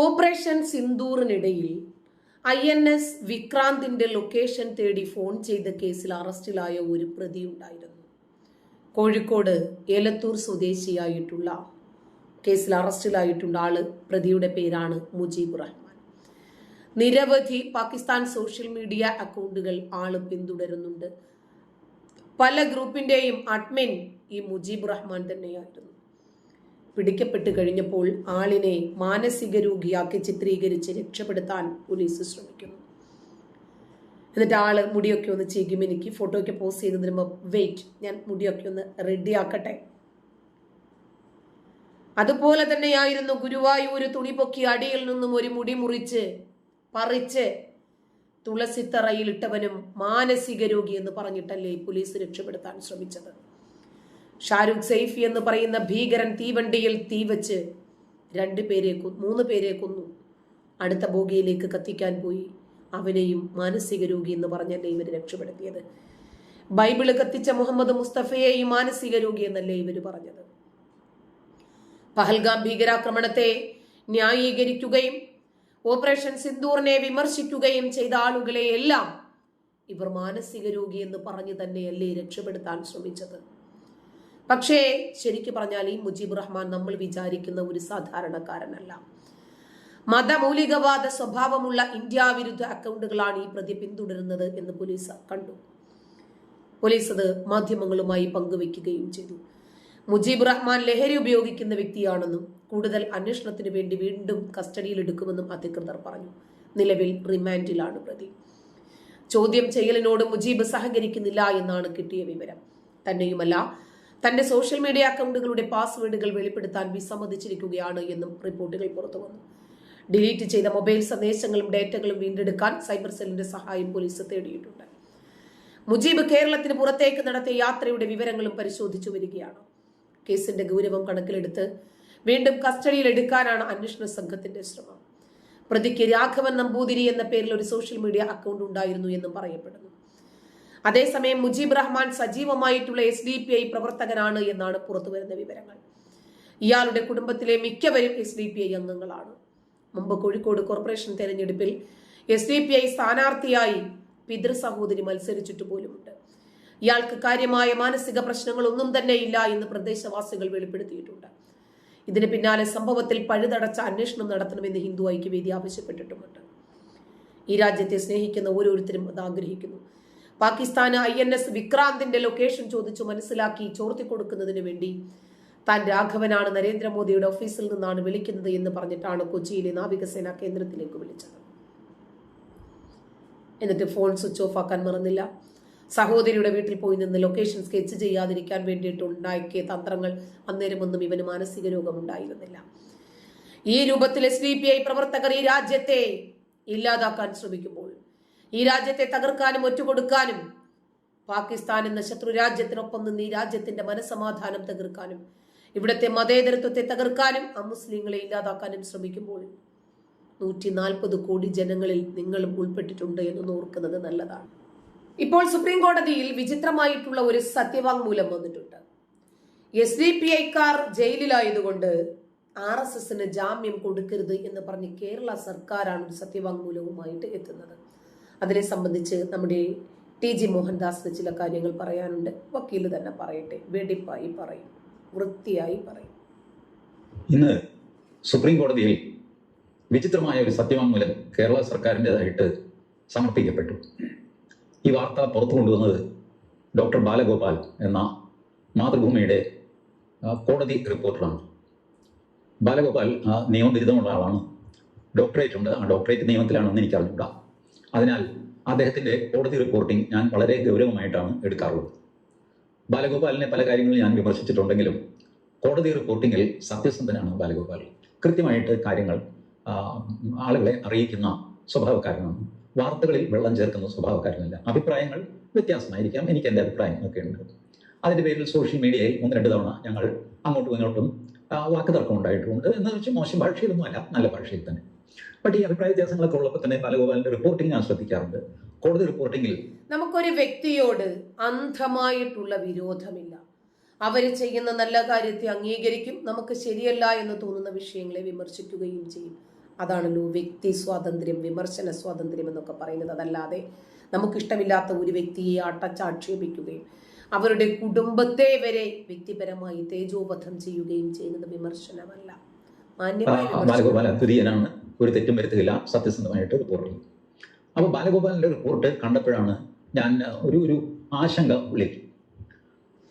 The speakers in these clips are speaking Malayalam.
ഓപ്പറേഷൻ സിന്ദൂറിനിടയിൽ ഐ എൻ എസ് വിക്രാന്തിന്റെ ലൊക്കേഷൻ തേടി ഫോൺ ചെയ്ത കേസിൽ അറസ്റ്റിലായ ഒരു പ്രതി ഉണ്ടായിരുന്നു കോഴിക്കോട് ഏലത്തൂർ സ്വദേശിയായിട്ടുള്ള കേസിൽ അറസ്റ്റിലായിട്ടുള്ള ആൾ പ്രതിയുടെ പേരാണ് മുജീബ് റഹ്മാൻ. നിരവധി പാകിസ്ഥാൻ സോഷ്യൽ മീഡിയ അക്കൗണ്ടുകൾ ആൾ പിന്തുടരുന്നുണ്ട്. പല ഗ്രൂപ്പിന്റെയും അഡ്മിൻ ഈ മുജീബ് റഹ്മാൻ തന്നെയായിരുന്നു. പിടിക്കപ്പെട്ട് കഴിഞ്ഞപ്പോൾ ആളിനെ മാനസിക രോഗിയാക്കി ചിത്രീകരിച്ച് രക്ഷപ്പെടുത്താൻ പോലീസ് ശ്രമിക്കുന്നു. എന്നിട്ട് ആൾ മുടിയൊക്കെ ഒന്ന് ചെയ്യും എനിക്ക് ഫോട്ടോയ്ക്ക് പോസ്റ്റ് ചെയ്തതിന് മുമ്പ് വെയിറ്റ് ഞാൻ മുടിയൊക്കെ ഒന്ന് റെഡിയാക്കട്ടെ. അതുപോലെ തന്നെയായിരുന്നു ഗുരുവായൂര് തുണി പൊക്കി അടിയിൽ നിന്നും ഒരു മുടി മുറിച്ച് പറിച്ച് തുളസിത്തറയിൽ ഇട്ടവനും മാനസിക രോഗി എന്ന് പറഞ്ഞിട്ടല്ലേ പോലീസ് രക്ഷപ്പെടുത്താൻ ശ്രമിച്ചത്. ഷാരൂഖ് സൈഫി എന്ന് പറയുന്ന ഭീകരൻ തീവണ്ടിയിൽ തീ വെച്ച് രണ്ട് പേരെ മൂന്ന് പേരെ കൊന്നു. അടുത്ത ബോഗിയിലേക്ക് കത്തിക്കാൻ പോയി. അവനെയും മാനസിക രോഗി എന്ന് പറഞ്ഞല്ലേ ഇവർ രക്ഷപ്പെടുത്തിയത്? ബൈബിൾ കത്തിച്ച മുഹമ്മദ് മുസ്തഫയെയും മാനസിക രോഗി എന്നല്ലേ ഇവർ പറഞ്ഞത്? പഹൽഗാം ഭീകരാക്രമണത്തെ ന്യായീകരിക്കുകയും ഓപ്പറേഷൻ സിന്ദൂറിനെ വിമർശിക്കുകയും ചെയ്ത ആളുകളെ എല്ലാം ഇവർ മാനസിക രോഗി എന്ന് പറഞ്ഞു തന്നെയല്ലേ രക്ഷപ്പെടുത്താൻ ശ്രമിച്ചത്? പക്ഷേ ശരിക്കു പറഞ്ഞാൽ ഈ മുജീബ് റഹ്മാൻ നമ്മൾ വിചാരിക്കുന്ന ഒരു സാധാരണക്കാരനല്ല. മതമൗലികവാദ സ്വഭാവമുള്ള ഇന്ത്യ വിരുദ്ധ അക്കൗണ്ടുകളാണ് ഈ പ്രതി പിന്തുടരുന്നത് എന്ന് പോലീസ് കണ്ടു. പോലീസ് അത് മാധ്യമങ്ങളുമായി പങ്കുവെക്കുകയും ചെയ്തു. മുജീബ് റഹ്മാൻ ലഹരി ഉപയോഗിക്കുന്ന വ്യക്തിയാണെന്നും കൂടുതൽ അന്വേഷണത്തിന് വേണ്ടി വീണ്ടും കസ്റ്റഡിയിൽ എടുക്കുമെന്നും അധികൃതർ പറഞ്ഞു. നിലവിൽ റിമാൻഡിലാണ് പ്രതി. ചോദ്യം ചെയ്യലിനോട് മുജീബ് സഹകരിക്കുന്നില്ല എന്നാണ് കിട്ടിയ വിവരം. തന്നെയുമല്ല തന്റെ സോഷ്യൽ മീഡിയ അക്കൗണ്ടുകളുടെ പാസ്വേഡുകൾ വെളിപ്പെടുത്താൻ വിസമ്മതിച്ചിരിക്കുകയാണ് എന്നും റിപ്പോർട്ടുകൾ പുറത്തു വന്നു. ഡിലീറ്റ് ചെയ്ത മൊബൈൽ സന്ദേശങ്ങളും ഡേറ്റകളും വീണ്ടെടുക്കാൻ സൈബർ സെല്ലിന്റെ സഹായം പോലീസ് തേടിയിട്ടുണ്ട്. മുജീബ് കേരളത്തിന് പുറത്തേക്ക് നടത്തിയ യാത്രയുടെ വിവരങ്ങളും പരിശോധിച്ചു വരികയാണ്. കേസിന്റെ ഗൗരവം കണക്കിലെടുത്ത് വീണ്ടും കസ്റ്റഡിയിൽ എടുക്കാനാണ് അന്വേഷണ സംഘത്തിന്റെ ശ്രമം. പ്രതിക്ക് രാഘവൻ നമ്പൂതിരി എന്ന പേരിൽ ഒരു സോഷ്യൽ മീഡിയ അക്കൗണ്ട് ഉണ്ടായിരുന്നു എന്നും പറയപ്പെടുന്നു. അതേസമയം മുജീബ് റഹ്മാൻ സജീവമായിട്ടുള്ള എസ് ഡി പി ഐ പ്രവർത്തകനാണ് എന്നാണ് പുറത്തുവരുന്ന വിവരങ്ങൾ. ഇയാളുടെ കുടുംബത്തിലെ മിക്കവരും എസ് ഡി പി ഐ അംഗങ്ങളാണ്. മുമ്പ് കോഴിക്കോട് കോർപ്പറേഷൻ തെരഞ്ഞെടുപ്പിൽ എസ് ഡി പി ഐ സ്ഥാനാർത്ഥിയായി പിതൃ സഹോദരി മത്സരിച്ചിട്ട് പോലുമുണ്ട്. ഇയാൾക്ക് കാര്യമായ മാനസിക പ്രശ്നങ്ങളൊന്നും തന്നെ ഇല്ല എന്ന് പ്രദേശവാസികൾ വെളിപ്പെടുത്തിയിട്ടുണ്ട്. ഇതിന് പിന്നാലെ സംഭവത്തിൽ പഴുതടച്ച അന്വേഷണം നടത്തണമെന്ന് ഹിന്ദു ഐക്യവേദി ആവശ്യപ്പെട്ടിട്ടുമുണ്ട്. ഈ രാജ്യത്തെ സ്നേഹിക്കുന്ന ഓരോരുത്തരും അത് ആഗ്രഹിക്കുന്നു. പാകിസ്ഥാന് ഐ എൻ എസ് വിക്രാന്തിന്റെ ലൊക്കേഷൻ ചോദിച്ചു മനസ്സിലാക്കി ചോർത്തി കൊടുക്കുന്നതിന് വേണ്ടി. താൻ രാഘവനാണ് നരേന്ദ്രമോദിയുടെ ഓഫീസിൽ നിന്നാണ് വിളിക്കുന്നത് എന്ന് പറഞ്ഞിട്ടാണ് കൊച്ചിയിലെ നാവികസേന കേന്ദ്രത്തിലേക്ക് വിളിച്ചത്. എന്നിട്ട് ഫോൺ സ്വിച്ച് ഓഫ് ആക്കാൻ മറന്നില്ല. സഹോദരിയുടെ വീട്ടിൽ പോയി നിന്ന് ലൊക്കേഷൻ സ്കെച്ച് ചെയ്യാതിരിക്കാൻ വേണ്ടിയിട്ട് ഉണ്ടാക്കിയ തന്ത്രങ്ങൾ അന്നേരമൊന്നും ഇവന് മാനസിക രോഗമുണ്ടായിരുന്നില്ല. ഈ രൂപത്തിൽ എസ് ഡി പി ഐ പ്രവർത്തകർ ഈ രാജ്യത്തെ ഇല്ലാതാക്കാൻ ശ്രമിക്കുമ്പോൾ ഈ രാജ്യത്തെ തകർക്കാനും ഒറ്റുകൊടുക്കാനും പാകിസ്ഥാൻ എന്ന ശത്രു രാജ്യത്തിനൊപ്പം നിന്ന് ഈ രാജ്യത്തിന്റെ മനസമാധാനം തകർക്കാനും ഇവിടുത്തെ മതേതരത്വത്തെ തകർക്കാനും അമുസ്ലിങ്ങളെ ഇല്ലാതാക്കാനും ശ്രമിക്കുമ്പോൾ നൂറ്റി നാൽപ്പത് കോടി ജനങ്ങളിൽ നിങ്ങളും ഉൾപ്പെട്ടിട്ടുണ്ട് എന്ന് ഓർക്കുന്നത് നല്ലതാണ്. ഇപ്പോൾ സുപ്രീം കോടതിയിൽ വിചിത്രമായിട്ടുള്ള ഒരു സത്യവാങ്മൂലം വന്നിട്ടുണ്ട്. എസ് ഡി പി ഐക്കാർ ജയിലിലായതുകൊണ്ട് ആർ എസ് എസിന് ജാമ്യം കൊടുക്കരുത് എന്ന് പറഞ്ഞ് കേരള സർക്കാരാണ് സത്യവാങ്മൂലവുമായിട്ട് എത്തുന്നത്. അതിനെ സംബന്ധിച്ച് നമ്മുടെ ടി ജി മോഹൻദാസ് ചില കാര്യങ്ങൾ പറയാനുണ്ട്. വക്കീൽ തന്നെ പറയട്ടെ വെടിപ്പായി പറയും വൃത്തിയായി പറയും. ഇന്ന് സുപ്രീം കോടതിയിൽ വിചിത്രമായ ഒരു സത്യവാങ്മൂലം കേരള സർക്കാരിന്റെതായിട്ട് സമർപ്പിക്കപ്പെട്ടു. ഈ വാർത്ത പുറത്തു കൊണ്ടുവന്നത് ഡോക്ടർ ബാലഗോപാൽ എന്ന മാതൃഭൂമിയുടെ കോടതി റിപ്പോർട്ടറാണ്. ബാലഗോപാൽ നിയമബിരുദമുള്ള ആളാണ്. ഡോക്ടറേറ്റ് ഉണ്ട്. ആ ഡോക്ടറേറ്റ് നിയമത്തിലാണെന്ന് എനിക്ക് അറിഞ്ഞൂടാ അതിനാൽ അദ്ദേഹത്തിന്റെ കോടതി റിപ്പോർട്ടിംഗ് ഞാൻ വളരെ ഗൗരവമായിട്ടാണ് എടുക്കാറുള്ളത്. ബാലഗോപാലിനെ പല കാര്യങ്ങളും ഞാൻ വിമർശിച്ചിട്ടുണ്ടെങ്കിലും കോടതി റിപ്പോർട്ടിങ്ങിൽ സത്യസന്ധനാണ് ബാലഗോപാൽ. കൃത്യമായിട്ട് കാര്യങ്ങൾ ആളുകളെ അറിയിക്കുന്ന സ്വഭാവക്കാരനാണ്. വാർത്തകളിൽ വെള്ളം ചേർക്കുന്ന സ്വഭാവക്കാരനല്ല. അഭിപ്രായങ്ങൾ വ്യത്യാസമായിരിക്കാം. എനിക്ക് എന്റെ അഭിപ്രായം ഒക്കെ ഉണ്ട് അതിന്റെ പേരിൽ സോഷ്യൽ മീഡിയയിൽ ഒന്ന് രണ്ട് തവണ ഞങ്ങൾ അങ്ങോട്ടും ഇങ്ങോട്ടും വാക്ക് തർക്കം ഉണ്ടായിട്ടുണ്ട്. എന്ന് വെച്ച് മോശം ഭാഷയിലൊന്നുമല്ല. നല്ല ഭാഷയിൽ തന്നെ. ബട്ട് ഈ അഭിപ്രായ വ്യത്യാസങ്ങളൊക്കെ ഉള്ളപ്പോൾ തന്നെ ബാലഗോപാലിന്റെ റിപ്പോർട്ടിംഗ് ഞാൻ ശ്രദ്ധിക്കാറുണ്ട്. കോടതി റിപ്പോർട്ടിംഗിൽ നമുക്കൊരു വ്യക്തിയോട് അന്ധമായിട്ടുള്ള വിരോധമില്ല. അവർ ചെയ്യുന്ന നല്ല കാര്യത്തെ അംഗീകരിക്കും നമുക്ക് ശരിയല്ല എന്ന് തോന്നുന്ന വിഷയങ്ങളെ വിമർശിക്കുകയും ചെയ്യും. അതാണല്ലോ വ്യക്തി സ്വാതന്ത്ര്യം വിമർശന സ്വാതന്ത്ര്യം എന്നൊക്കെ പറയുന്നത്. അതല്ലാതെ നമുക്കിഷ്ടമില്ലാത്ത ഒരു വ്യക്തിയെ അട്ടച്ചാക്ഷേപിക്കുകയും അവരുടെ കുടുംബത്തെ വരെ വ്യക്തിപരമായി തേജോവധം ചെയ്യുകയും ചെയ്യുന്നത് വിമർശനമല്ല. മാന്യമായ തുര്യനാണ് ഒരു തെറ്റും വരുത്തുകയില്ല സത്യസന്ധമായിട്ട് റിപ്പോർട്ട് ചെയ്യും അപ്പോൾ ബാലഗോപാലിന്റെ റിപ്പോർട്ട് കണ്ടപ്പോഴാണ് ഞാൻ ഒരു ഒരു ആശങ്ക ഉള്ളിൽ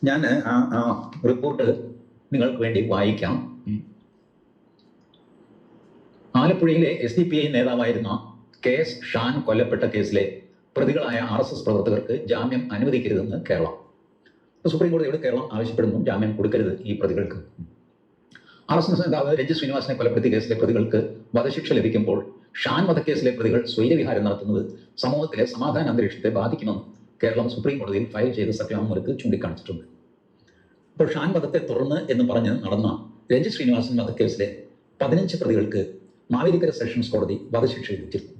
ഞാൻ ആ റിപ്പോർട്ട് നിങ്ങൾക്ക് വേണ്ടി വായിക്കാം. ആലപ്പുഴയിലെ എസ് ഡി പി ഐ നേതാവായിരുന്ന കെ എസ് ഷാൻ കൊല്ലപ്പെട്ട കേസിലെ പ്രതികളായ ആർ എസ് എസ് പ്രവർത്തകർക്ക് ജാമ്യം അനുവദിക്കരുതെന്ന് കേരളം. സുപ്രീം കോടതിയോട് കേരളം ആവശ്യപ്പെടുന്നു ജാമ്യം കൊടുക്കരുത് ഈ പ്രതികൾക്ക്. ആർ എസ് എസ് നേതാവ് രഞ്ജിത് ശ്രീനിവാസിനെ കൊലപ്പെടുത്തിയ കേസിലെ പ്രതികൾക്ക് വധശിക്ഷ ലഭിക്കുമ്പോൾ ഷാൻ വധക്കേസിലെ പ്രതികൾ സ്വൈര്യവിഹാരം നടത്തുന്നത് സമൂഹത്തിലെ സമാധാന അന്തരീക്ഷത്തെ ബാധിക്കുമെന്ന് കേരളം സുപ്രീം കോടതിയിൽ ഫയൽ ചെയ്ത സത്യവാങ്മൂലത്തിൽ ചൂണ്ടിക്കാണിച്ചിട്ടുണ്ട്. അപ്പോൾ ഷാൻ വധത്തെ തുടർന്ന് എന്ന് പറഞ്ഞ് നടന്ന രഞ്ജിത് ശ്രീനിവാസൻ വധക്കേസിലെ പതിനഞ്ച് പ്രതികൾക്ക് മാവേലിക്കര സെഷൻസ് കോടതി വധശിക്ഷ വിധിച്ചിരുന്നു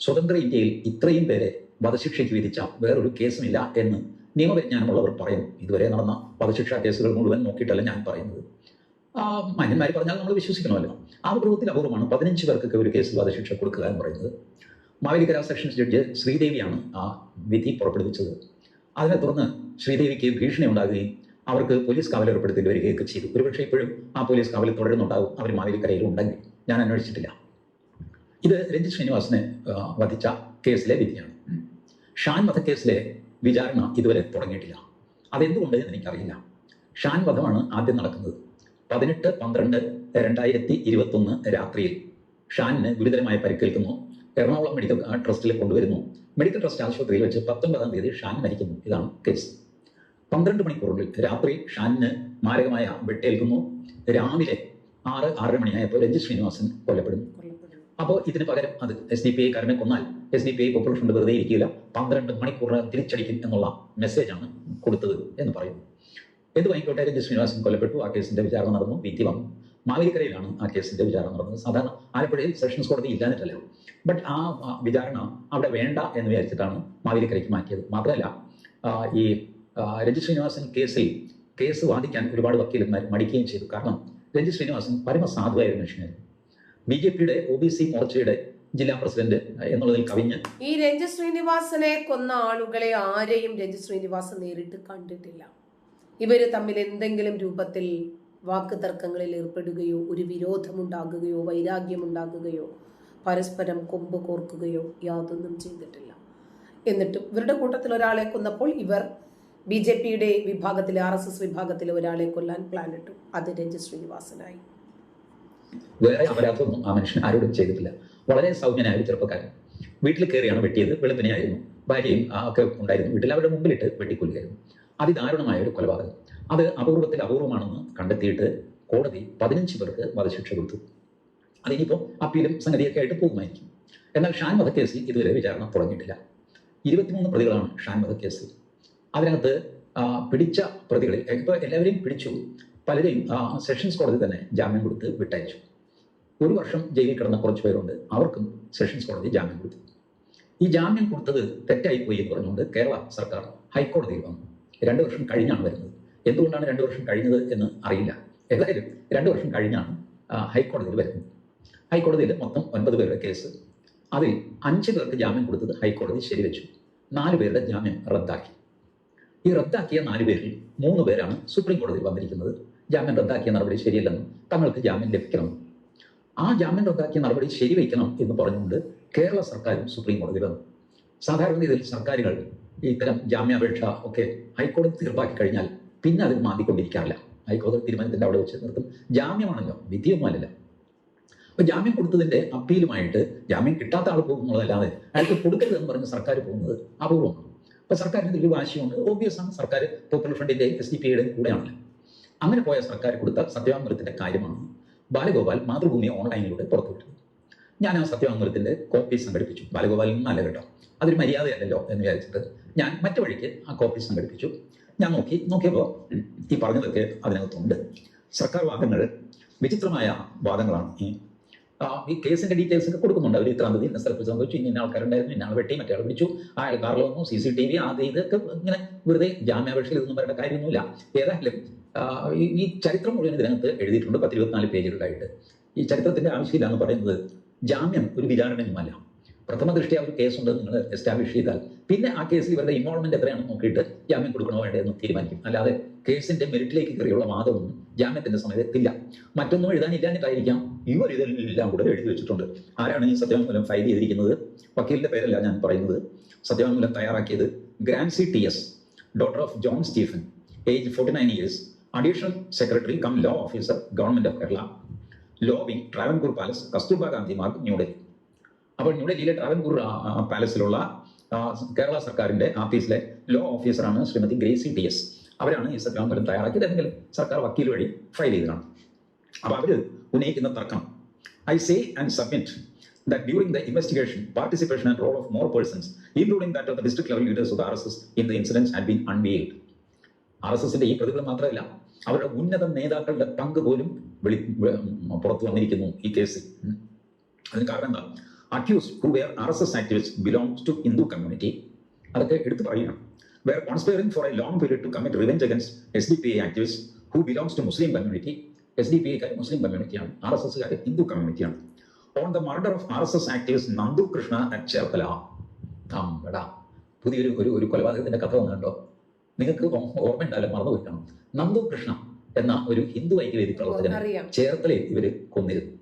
സ്വതന്ത്ര ഇന്ത്യയിൽ ഇത്രയും പേരെ വധശിക്ഷയ്ക്ക് വിധിച്ച വേറൊരു കേസുമില്ല എന്ന് നിയമവിജ്ഞാനമുള്ളവർ പറയുന്നു. ഇതുവരെ നടന്ന വധശിക്ഷാ കേസുകൾ മുഴുവൻ നോക്കിയിട്ടല്ല ഞാൻ പറയുന്നത്. മാന്യന്മാർ പറഞ്ഞാൽ നമ്മൾ വിശ്വസിക്കണമല്ലോ. ആ ഗ്രൂപ്പത്തിൽ അപൂർവമാണ് പതിനഞ്ച് പേർക്കൊക്കെ ഒരു കേസിൽ വധശിക്ഷ കൊടുക്കുക എന്ന് പറയുന്നത്. മാവേലിക്കര സെക്ഷൻസ് ജഡ്ജ് ശ്രീദേവിയാണ് ആ വിധി പുറപ്പെടുവിച്ചത്. അതിനെ തുടർന്ന് ശ്രീദേവിക്ക് ഭീഷണി ഉണ്ടാകുകയും അവർക്ക് പോലീസ് കാവൽ ഏർപ്പെടുത്തേണ്ടി വരികയൊക്കെ ചെയ്തു. ഒരുപക്ഷെ ഇപ്പോഴും ആ പോലീസ് കാവൽ തുടരുന്നുണ്ടാകും അവർ മാവേലിക്കരയിൽ ഉണ്ടെങ്കിൽ. ഞാൻ അന്വേഷിച്ചിട്ടില്ല. ഇത് രഞ്ജിത് ശ്രീനിവാസിനെ വധിച്ച കേസിലെ വിധിയാണ്. ഷാൻ വധക്കേസിലെ വിചാരണ ഇതുവരെ തുടങ്ങിയിട്ടില്ല. അതെന്തുകൊണ്ട് എന്ന് എനിക്കറിയില്ല. ഷാൻ വധമാണ് ആദ്യം നടക്കുന്നത്. പതിനെട്ട് പന്ത്രണ്ട് രണ്ടായിരത്തി ഇരുപത്തൊന്ന് രാത്രിയിൽ. ഷാനിന് ഗുരുതരമായ പരിക്കേൽക്കുന്നു. എറണാകുളം മെഡിക്കൽ ട്രസ്റ്റിൽ കൊണ്ടുവരുന്നു. മെഡിക്കൽ ട്രസ്റ്റ് ആശുപത്രിയിൽ വെച്ച് പത്തൊമ്പതാം തീയതി ഷാൻ മരിക്കുന്നു. ഇതാണ് കേസ്. പന്ത്രണ്ട് മണിക്കൂറിൽ രാത്രി ഷാനിന് മാരകമായ വെട്ടേൽക്കുന്നു. രാവിലെ ആറ് ആറര മണിയായപ്പോൾ രഞ്ജിത് ശ്രീനിവാസൻ കൊല്ലപ്പെടുന്നു. അപ്പോൾ ഇതിന് പകരം അത് എസ് ഡി പി ഐക്കാരനെ കൊന്നാൽ S D P I popular വെറുതെ ഇരിക്കില്ല. പന്ത്രണ്ട് മണിക്കൂറിന് തിരിച്ചടിക്കും എന്നുള്ള മെസ്സേജാണ് കൊടുത്തത് എന്ന് പറയുന്നു. എന്ത് വായിക്കോട്ടെ രഞ്ജി ശ്രീനിവാസൻ കൊല്ലപ്പെട്ടു. ആ കേസിന്റെ വിചാരണ നടന്നു. വിധി വന്നു. മാവേലിക്കരയിലാണ് ആ കേസിന്റെ വിചാരണ നടന്നത്. സാധാരണ ആലപ്പുഴയിൽ സെഷൻസ് കോടതി ഇല്ലാഞ്ഞിട്ടല്ല ബട്ട് ആ വിചാരണ അവിടെ വേണ്ട എന്ന് വിചാരിച്ചിട്ടാണ് മാവേലിക്കരയ്ക്ക് മാറ്റിയത്. മാത്രമല്ല ഈ രഞ്ജി ശ്രീനിവാസൻ കേസിൽ കേസ് വാദിക്കാൻ ഒരുപാട് വക്കീലന്മാർ മടിക്കുകയും ചെയ്തു. കാരണം രഞ്ജി ശ്രീനിവാസൻ പരമസാധുവായ ഒരു മനുഷ്യനായിരുന്നു. ബി ജെ പിയുടെ ഒ ബി സി മോർച്ചയുടെ ജില്ലാ പ്രസിഡന്റ് എന്നുള്ളതിൽ കവിഞ്ഞ് ഈ രഞ്ജി ശ്രീനിവാസനെ കൊന്ന ആളുകളെ ആരെയും രഞ്ജി ശ്രീനിവാസൻ നേരിട്ട് കണ്ടിട്ടില്ല. ഇവർ തമ്മിൽ എന്തെങ്കിലും രൂപത്തിൽ വാക്ക് തർക്കങ്ങളിൽ ഏർപ്പെടുകയോ ഒരു വിരോധമുണ്ടാകുകയോ വൈരാഗ്യമുണ്ടാകുകയോ പരസ്പരം കൊമ്പ് കോർക്കുകയോ യാതൊന്നും ചെയ്തിട്ടില്ല. എന്നിട്ടും ഇവരുടെ കൂട്ടത്തിൽ ഒരാളെ കൊന്നപ്പോൾ ഇവർ ബി ജെ പിയുടെ വിഭാഗത്തിലെ ആർ എസ് എസ് വിഭാഗത്തിലെ ഒരാളെ കൊല്ലാൻ പ്ലാൻ ഇട്ടു. അത് രഞ്ജി ശ്രീനിവാസനായി. അപരാധമൊന്നും ആ മനുഷ്യൻ ആരോടും ചെയ്തിട്ടില്ല. വളരെ സൗമ്യനായ ഒരു ചെറുപ്പക്കാരൻ. വീട്ടിൽ കയറിയാണ് വെട്ടിയത്. വെളുപ്പിനെയായിരുന്നു. ഭാര്യയും ആ ഒക്കെ ഉണ്ടായിരുന്നു. വീട്ടിൽ അവരുടെ മുമ്പിലിട്ട് വെട്ടിക്കൊല്ലുകയായിരുന്നു. അതിദാരുണമായ ഒരു കൊലപാതകം. അത് അപൂർവത്തിൽ അപൂർവമാണെന്ന് കണ്ടെത്തിയിട്ട് കോടതി പതിനഞ്ച് പേർക്ക് വധശിക്ഷ കൊടുത്തു. അതിനിപ്പോൾ അപ്പീലും സംഗതിയൊക്കെ ആയിട്ട് പോകുമായിരിക്കും. എന്നാൽ ഷാൻ വധക്കേസിൽ ഇതുവരെ വിചാരണ തുടങ്ങിയിട്ടില്ല. ഇരുപത്തിമൂന്ന് പ്രതികളാണ് ഷാൻ വധക്കേസിൽ. അതിനകത്ത് പിടിച്ച പ്രതികളിൽ ഇപ്പോൾ എല്ലാവരെയും പിടിച്ചു പലരെയും സെഷൻസ് കോടതി തന്നെ ജാമ്യം കൊടുത്ത് വിട്ടയച്ചു. ഒരു വർഷം ജയിലിൽ കിടന്ന കുറച്ച് പേരുണ്ട്. അവർക്കും സെഷൻസ് കോടതി ജാമ്യം കൊടുത്തു. ഈ ജാമ്യം കൊടുത്തത് തെറ്റായിപ്പോയി എന്ന് പറഞ്ഞുകൊണ്ട് കേരള സർക്കാർ ഹൈക്കോടതിയിൽ വന്നു. രണ്ട് വർഷം കഴിഞ്ഞാണ് വരുന്നത്. എന്തുകൊണ്ടാണ് രണ്ട് വർഷം കഴിഞ്ഞത് എന്ന് അറിയില്ല. ഏതായാലും രണ്ട് വർഷം കഴിഞ്ഞാണ് ഹൈക്കോടതിയിൽ വരുന്നത്. ഹൈക്കോടതിയിൽ മൊത്തം ഒൻപത് പേരുടെ കേസ്. അതിൽ അഞ്ച് പേർക്ക് ജാമ്യം കൊടുത്തത് ഹൈക്കോടതി ശരിവെച്ചു. നാല് പേരുടെ ജാമ്യം റദ്ദാക്കി. ഈ റദ്ദാക്കിയ നാല് പേരിൽ മൂന്ന് പേരാണ് സുപ്രീം കോടതിയിൽ വന്നിരിക്കുന്നത്. ജാമ്യം റദ്ദാക്കിയ നടപടി ശരിയല്ലെന്നും തങ്ങൾക്ക് ജാമ്യം ലഭിക്കണം ആ ജാമ്യം റദ്ദാക്കിയ നടപടി ശരിവയ്ക്കണം എന്ന് പറഞ്ഞുകൊണ്ട് കേരള സർക്കാരും സുപ്രീം കോടതി വന്നു. സാധാരണ ഇതിൽ സർക്കാരുകൾ ഇത്തരം ജാമ്യാപേക്ഷ ഒക്കെ ഹൈക്കോടതി തീർപ്പാക്കി കഴിഞ്ഞാൽ പിന്നെ അതിൽ മാന്തിക്കൊണ്ടിരിക്കാറില്ല. ഹൈക്കോടതി തീരുമാനത്തിന്റെ അവിടെ വെച്ച് നിർത്തും. ജാമ്യമാണല്ലോ വിധിയൊന്നും അല്ലല്ലോ അപ്പൊ ജാമ്യം കൊടുത്തതിന്റെ അപ്പീലുമായിട്ട് ജാമ്യം കിട്ടാത്ത ആൾ പോകുന്നതല്ലാതെ അയാൾക്ക് കൊടുക്കരുതെന്ന് പറഞ്ഞ് സർക്കാർ പോകുന്നത് അപൂർവമാണ്. അപ്പൊ സർക്കാരിന് ഒരു വാശിയുണ്ട്. ഓബിയസ് ആണ് സർക്കാർ പോപ്പുലർ ഫ്രണ്ടിന്റെ എസ് ഡി പിയുടെ കൂടെയാണല്ലോ. അങ്ങനെ പോയ സർക്കാർ കൊടുത്ത സത്യവാങ്മൂലത്തിന്റെ കാര്യമാണ് ബാലഗോപാൽ മാതൃഭൂമി ഓൺലൈനിലൂടെ പുറത്തുവിട്ടത്. ഞാൻ ആ സത്യവാങ്മൂലത്തിന്റെ കോപ്പി സംഘടിപ്പിച്ചു. ബാലഗോപാലിൽ നിന്നല്ല കേട്ടോ. അതൊരു മര്യാദയല്ലല്ലോ എന്ന് വിചാരിച്ചിട്ട് ഞാൻ മറ്റു വഴിക്ക് ആ കോപ്പി സംഘടിപ്പിച്ചു. ഞാൻ നോക്കി നോക്കിയപ്പോൾ ഈ പറഞ്ഞതൊക്കെ അതിനകത്തുണ്ട്. സർക്കാർ വാദങ്ങൾ വിചിത്രമായ വാദങ്ങളാണ്. ഈ ഈ കേസിന്റെ ഡീറ്റെയിൽസ് ഒക്കെ കൊടുക്കുന്നുണ്ട്. അവർ ഇത്രാം തീയതി ഇന്ന സ്ഥലത്ത് സംഭവിച്ചു ഇന്ന ആൾക്കാരുണ്ടായിരുന്നു ഇന്ന ആൾ വെട്ടി മറ്റേ പിടിച്ചു. അയാൾ കാറിൽ വന്നു സി സി ടി വി അത് ഇതൊക്കെ ഇങ്ങനെ വെറുതെ ജാമ്യാപേക്ഷയിൽ ഇതൊന്നും വരേണ്ട കാര്യമൊന്നുമില്ല. ഏതായാലും ഈ- ചരിത്രം മുഴുവൻ ഇതിനകത്ത് എഴുതിയിട്ടുണ്ട് പത്തിരുപത്തിനാല് പേജുകളായിട്ട്. ഈ ചരിത്രത്തിന്റെ ആവശ്യമില്ല എന്ന് പറയുന്നത് ജാമ്യം ഒരു വിചാരണയുമല്ല. പ്രഥമ ദൃഷ്ടിയ ഒരു കേസുണ്ട് നിങ്ങൾ എസ്റ്റാബ്ലിഷ് ചെയ്താൽ. പിന്നെ ആ കേസിൽ ഇവരുടെ ഇൻവോൾവ്മെന്റ് എത്രയാണെന്ന് നോക്കിയിട്ട് ജാമ്യം കൊടുക്കണോ വേണ്ടതെന്ന് തീരുമാനിക്കും. അല്ലാതെ കേസിന്റെ മെറിറ്റിലേക്ക് കയറിയുള്ള വാദമൊന്നും ജാമ്യത്തിന്റെ സമയത്തില്ല. മറ്റൊന്നും എഴുതാനില്ലാഞ്ഞിട്ടായിരിക്കാം ഇവർ ഇതെല്ലാം കൂടെ എഴുതി വെച്ചിട്ടുണ്ട്. ആരാണ് ഈ സത്യവാങ്മൂലം ഫയൽ ചെയ്തിരിക്കുന്നത്? വക്കീലിന്റെ പേരല്ല ഞാൻ പറയുന്നത്. സത്യവാങ്മൂലം തയ്യാറാക്കിയത് Grancy T S doctor of John Stephen age forty nine years additional secretary cum law officer government of Kerala law wing Travancore palace Kasturba Gandhi Marg New Delhi അപ്പോൾ ന്യൂഡൽഹിയിലെ ട്രാവൻകൂർ പാലസിലുള്ള കേരള സർക്കാരിന്റെ ഓഫീസിലെ ലോ ഓഫീസറാണ് ശ്രീമതി ഗ്രേസി ടി എസ്. അവരാണ് ഈ സത്യവാങ്മൂലം തയ്യാറാക്കിയത്. ഏതെങ്കിലും സർക്കാർ വക്കീൽ വഴി ഫയൽ ചെയ്തതാണ്. അപ്പോൾ അവർ ഉന്നയിക്കുന്ന തർക്കം. I say and submit that during the investigation, participation and role of more persons, including that of the district level leaders of the RSS in the incidents had been unveiled. R S എസിന്റെ ഈ പ്രതികൾ മാത്രമല്ല അവരുടെ ഉന്നത നേതാക്കളുടെ പങ്ക് പോലും വെളി പുറത്തു വന്നിരിക്കുന്നു ഈ കേസിൽ. അതിന് കാരണം എന്താ? Accused who were R S S activist belongs to Hindu community അതൊക്കെ എടുത്തു പറയുകയാണ്. Were conspiring for a long period to commit revenge against S D P I activist who belongs to Muslim community S D P ഐക്കാർ മുസ്ലിം കമ്മ്യൂണിറ്റിയാണ് ആർ എസ് എസ്സുകാർ Hindu കമ്മ്യൂണിറ്റിയാണ് on the murder of R S S activist Nandu Krishna at Cherthala എടാ പുതിയൊരു ഒരു ഒരു കൊലപാതകത്തിന്റെ കഥ വന്നുണ്ടോ നിങ്ങൾക്ക് ഓർമ്മ ഉണ്ടാവില്ല മറന്നു പോയിട്ടാണ്? നന്ദു കൃഷ്ണ എന്ന ഒരു ഹിന്ദു ഐക്യവേദി പ്രവർത്തകൻ ചേർത്തലയിൽ ഇവർ കൊന്നിരുന്നു.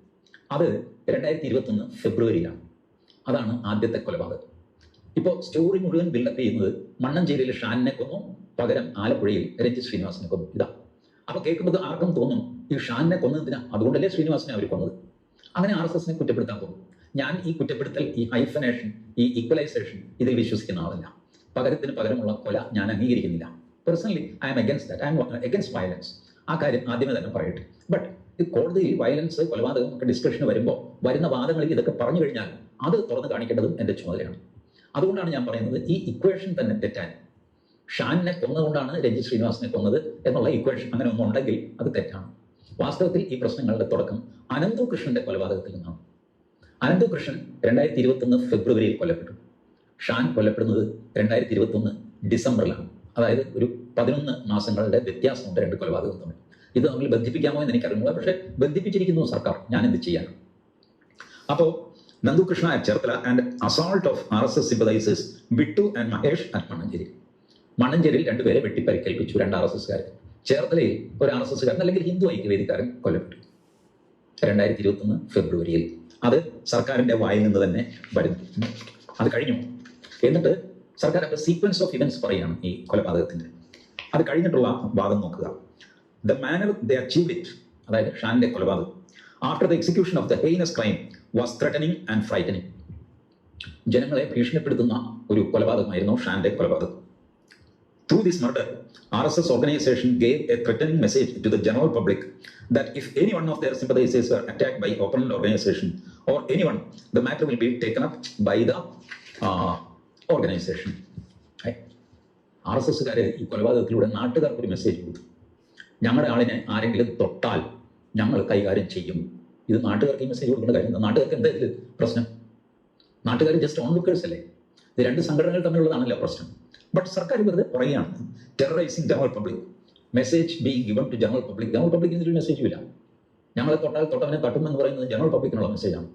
അത് രണ്ടായിരത്തി ഇരുപത്തി ഒന്ന് ഫെബ്രുവരിയിലാണ്. അതാണ് ആദ്യത്തെ കൊലപാതകം. ഇപ്പോൾ സ്റ്റോറി മുഴുവൻ ബിൽഡപ്പ് ചെയ്യുന്നത് മണ്ണഞ്ചേരിയിലെ ഷാനിനെ കൊന്നു പകരം ആലപ്പുഴയിൽ രഞ്ജിത് ശ്രീനിവാസിനെ കൊന്നു. ഇതാ. അപ്പൊ കേൾക്കുമ്പോൾ ആർക്കും തോന്നും ഈ ഷാനിനെ കൊന്നതിനാ? അതുകൊണ്ടല്ലേ ശ്രീനിവാസിനെ അവർ കൊന്നത്? അങ്ങനെ ആർ എസ് എസിനെ കുറ്റപ്പെടുത്താൻ തോന്നും. ഞാൻ ഈ കുറ്റപ്പെടുത്തൽ ഈ ഹൈഫനേഷൻ ഈ ഈക്വലൈസേഷൻ ഇതിൽ വിശ്വസിക്കുന്ന ആളല്ല. പകരത്തിന് പകരമുള്ള കൊല ഞാൻ അംഗീകരിക്കുന്നില്ല. Personally I'm against that I'm against violence ആ കാര്യം ആദ്യമേ തന്നെ പറയട്ടെ. ബട്ട് ഈ കോടതിയിൽ വയലൻസ് കൊലപാതകം ഒക്കെ ഡിസ്കഷന് വരുമ്പോൾ വരുന്ന വാദങ്ങളിൽ ഇതൊക്കെ പറഞ്ഞു കഴിഞ്ഞാൽ അത് തുറന്ന് കാണിക്കേണ്ടതും എന്റെ ചുമതലയാണ്. അതുകൊണ്ടാണ് ഞാൻ പറയുന്നത് ഈ ഇക്വേഷൻ തന്നെ തെറ്റാൻ. ഷാനിനെ കൊന്നതുകൊണ്ടാണ് രഞ്ജിത് ശ്രീനിവാസിനെ കൊന്നത് എന്നുള്ള ഇക്വേഷൻ അങ്ങനെ ഒന്നും ഉണ്ടെങ്കിൽ അത് തെറ്റാണ്. വാസ്തവത്തിൽ ഈ പ്രശ്നങ്ങളുടെ തുടക്കം അനന്തു കൃഷ്ണന്റെ കൊലപാതകത്തിൽ നിന്നാണ്. അനന്തു കൃഷ്ണൻ രണ്ടായിരത്തി ഇരുപത്തൊന്ന് ഫെബ്രുവരിയിൽ കൊല്ലപ്പെട്ടു. ഷാൻ കൊല്ലപ്പെടുന്നത് രണ്ടായിരത്തി ഇരുപത്തൊന്ന് ഡിസംബറിലാണ്. അതായത് ഒരു പതിനൊന്ന് മാസങ്ങളുടെ വ്യത്യാസമുണ്ട് രണ്ട് കൊലപാതകം തമ്മിൽ. ഇത് തമ്മിൽ ബന്ധിപ്പിക്കാമോ എന്ന് എനിക്കറിയില്ല പക്ഷേ ബന്ധിപ്പിച്ചിരിക്കുന്നു സർക്കാർ. ഞാൻ എന്ത് ചെയ്യാൻ അപ്പോൾ Nandukrishna at Cherthala and assault of R S S sympathisers Bittu and Mahesh at Mannancherry മണഞ്ചേരിയിൽ രണ്ടുപേരെ വെട്ടിപ്പരിക്കേൽപ്പിച്ചു രണ്ട് ആർ എസ് എസ്കാരൻ ചേർത്തലയിൽ ഒരു ആർ എസ് എസ്കാരൻ അല്ലെങ്കിൽ ഹിന്ദു ഐക്യവേദിക്കാരൻ കൊല്ലപ്പെട്ടു. രണ്ടായിരത്തി ഇരുപത്തൊന്ന് ഫെബ്രുവരിയിൽ. അത് സർക്കാരിന്റെ വായിൽ നിന്ന് തന്നെ വരുന്നു. അത് കഴിഞ്ഞു. എന്നിട്ട് സർക്കാർ അപ്പോൾ സീക്വൻസ് ഓഫ് ഇവന്റ്സ് പറയുകയാണ് ഈ കൊലപാതകത്തിന്റെ. അത് കഴിഞ്ഞിട്ടുള്ള ഭാഗം നോക്കുക. The manner the achieve it അതായത് ഷാന്റെ കൊലപാതകം after the execution of the heinous crime was threatening and frightening ജനങ്ങളെ ഭീഷണിപ്പെടുത്തുന്ന ഒരു കൊലപാതകമായിരുന്നു ഷാന്റെ കൊലപാതകം Through this murder, RSS organization gave a threatening message to the general public that if any one of their sympathizers were attacked by opponent organization or anyone, the matter will be taken up by the uh, organization. R S എസ്സുകാർ ഈ കൊലപാതകത്തിലൂടെ നാട്ടുകാർക്ക് ഒരു മെസ്സേജ് കൊടുത്തു ഞങ്ങളുടെ ആളിനെ ആരെങ്കിലും തൊട്ടാൽ ഞങ്ങൾ കൈകാര്യം ചെയ്യും. ഇത് നാട്ടുകാർക്ക് ഈ മെസ്സേജ് കൊടുക്കേണ്ട കാര്യം നാട്ടുകാർക്ക് എന്താ ഇതിൽ പ്രശ്നം? നാട്ടുകാർ ജസ്റ്റ് ഓൺ ലുക്കേഴ്സ് അല്ലേ? ഇത് രണ്ട് സംഘടനകൾ തമ്മിലുള്ളതാണല്ലോ പ്രശ്നം. ബട്ട് സർക്കാർ വെറുതെ പറയുകയാണ്. Terrorising general public message being given to general public general പബ്ലിക്കിന് ഇതിൽ മെസ്സേജും ഇല്ല. ഞങ്ങളെ തൊട്ടാൽ തൊട്ടവനെ തട്ടുമെന്ന് പറയുന്നത് ജനറൽ പബ്ലിക്കിനുള്ള മെസ്സേജാണ്